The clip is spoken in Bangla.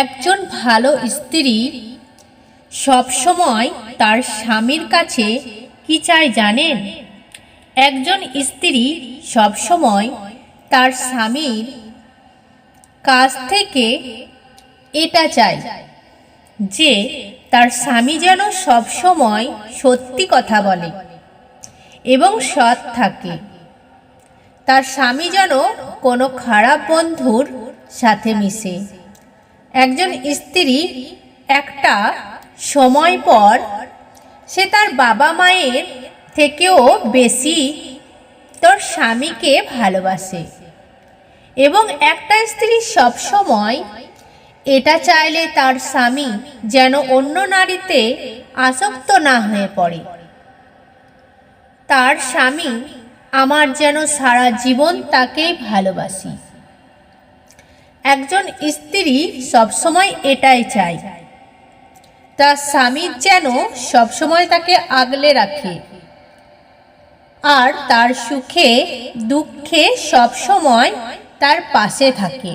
একজন ভালো স্ত্রী সবসময় তার স্বামীর কাছে কি চায় জানেন? একজন স্ত্রী সবসময় তার স্বামীর কাছ থেকে এটা চায় যে তার স্বামী যেন সবসময় সত্যি কথা বলে এবং সৎ থাকে। তার স্বামী যেন কোনো খারাপ বন্ধুর সাথে মিশে। একজন স্ত্রী একটা সময় পর সে তার বাবা মায়ের থেকেও বেশি তোর স্বামীকে ভালোবাসে। এবং একটা স্ত্রী সবসময় এটা চাইলে তার স্বামী যেন অন্য নারীতে আসক্ত না হয়ে পড়ে। তার স্বামী আমার যেন সারা জীবন তাকেই ভালোবাসি। একজন স্ত্রী সবসময় এটাই চায়। তার স্বামীর যেন সবসময় তাকে আগলে রাখে। আর তার সুখে, দুঃখে সবসময় তার পাশে থাকে।